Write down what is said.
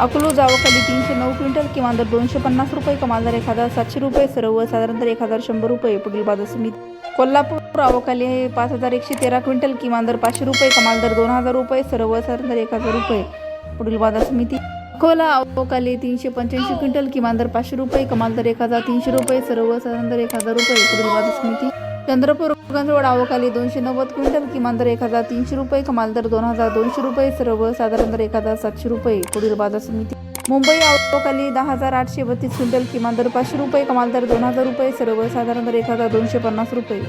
अकलूज जावखाली तीनशे नऊ क्विंटल किमान दर दोनशे पन्नास रुपये कमाल दर एक हजार सातशे रुपये सर्व साधारण दर एक हजार शंभर रुपये पुढील बाजार समिती. कोल्हापूर आवकाली पाच हजार एकशे तेरा क्विंटल किमान दर पाचशे रुपये कमाल दर दोन हजार रुपये सर्व साधारण दर एक हजार रुपये पुढील बाजार समिती. अकोला अवकाली तीनशे पंच्याऐंशी क्विंटल किमान दर पाचशे रुपये कमाल दर एक हजार तीनशे रुपये सर्व साधारण दर एक हजार रुपये पुढील बाजार समिती. चंद्रपूर गंजवड आवकाली दोनशे नव्वद क्विंटल किमान दर एक हजार तीनशे रुपये कमाल दर दोन हजार दोनशे रुपये सर्व साधारण दर एक हजार सातशे रुपये. पुढील बाजार समिती. मुंबई आवकाली दहा हजार आठशे बत्तीस क्विंटल किमान दर पाचशे रुपये कमाल दर दोन हजार रुपये सर्व साधारण दर एक हजार दोनशे पन्नास रुपये.